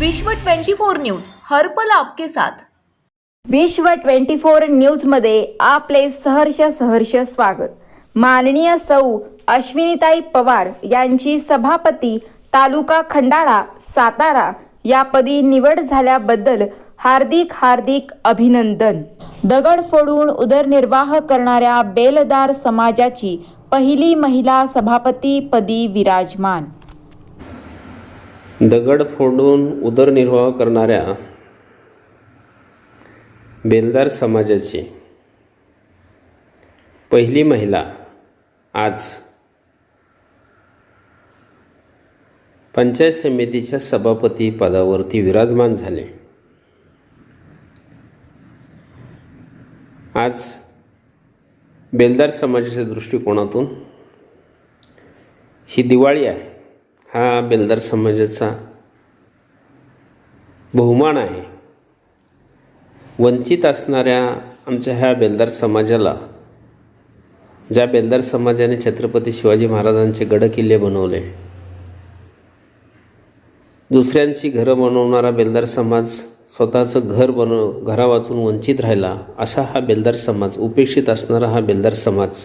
विश्व 24 न्यूज हर्पल आपके साथ. विश्व 24 न्यूजमध्ये आपले सहर्ष सहर्ष स्वागत. माननीय सौ अश्विनीताई पवार यांची सभापती तालुका खंडाळा सातारा यापदी निवड झाल्याबद्दल हार्दिक हार्दिक अभिनंदन. दगड फोडून उदरनिर्वाह करणाऱ्या बेलदार समाजाची पहिली महिला सभापतीपदी विराजमान. दगड फोडून उदरनिर्वाह करणाऱ्या बेलदार समाजाची पहिली महिला आज पंचायत समितीच्या सभापती पदावरती विराजमान झाले. आज बेलदार समाजाच्या दृष्टिकोनातून ही दिवाळी आहे. हा बेलदार समाजाचा बहुमान आहे. वंचित असणाऱ्या आमच्या ह्या बेलदार समाजाला ज्या बेलदार समाजाने छत्रपती शिवाजी महाराजांचे गडकिल्ले बनवले दुसऱ्यांची घरं बनवणारा बेलदार समाज स्वतःचं घर बनव घरा वाचून वंचित राहिला असा हा बेलदार समाज उपेक्षित असणारा हा बेलदार समाज.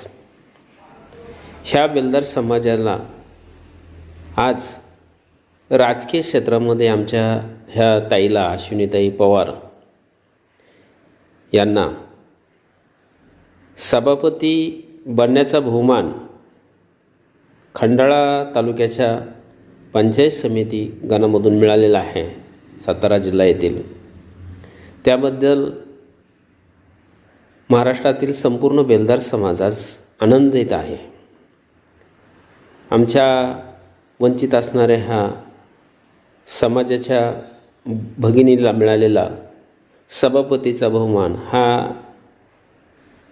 ह्या बेलदार समाजाला आज राजकीय क्षेत्रामध्ये आमच्या ह्या ताईला अश्विनीताई पवार यांना सभापती बनण्याचा बहुमान खंडाळा तालुक्याच्या पंचायत समिती गणामधून मिळालेला आहे सातारा जिल्हा येथील. त्याबद्दल महाराष्ट्रातील संपूर्ण बेलदार समाज आज आनंदित आहे. आमच्या वंचित असणाऱ्या ह्या समाजाच्या भगिनीला मिळालेला सभापतीचा बहुमान हा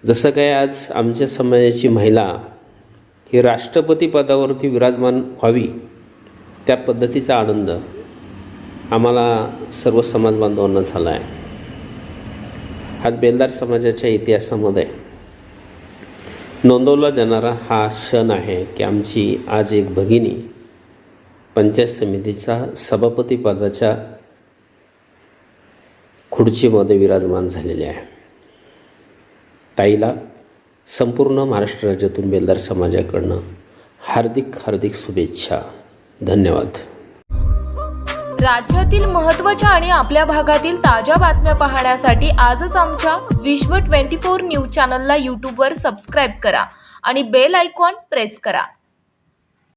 जसं काय आज आमच्या समाजाची महिला ही राष्ट्रपती पदावरती विराजमान व्हावी त्या पद्धतीचा आनंद आम्हाला सर्व समाज बांधवांना झाला आहे आज बेलदार समाजाच्या इतिहासामध्ये नोंदवला जाणारा हा क्षण आहे की आमची आज एक भगिनी पंचायत समितीचा सभापतीपदाच्या खुर्चीमध्ये विराजमान झालेले आहे. ताईला संपूर्ण महाराष्ट्र राज्यातून बेलदार समाजाकडनं हार्दिक हार्दिक शुभेच्छा. धन्यवाद. राज्यातील महत्त्वाच्या आणि आपल्या भागातील ताज्या बातम्या पाहण्यासाठी आजच आमच्या विश्व 24 न्यूज चॅनलला यूट्यूबवर सबस्क्राईब करा आणि बेल आयकॉन प्रेस करा.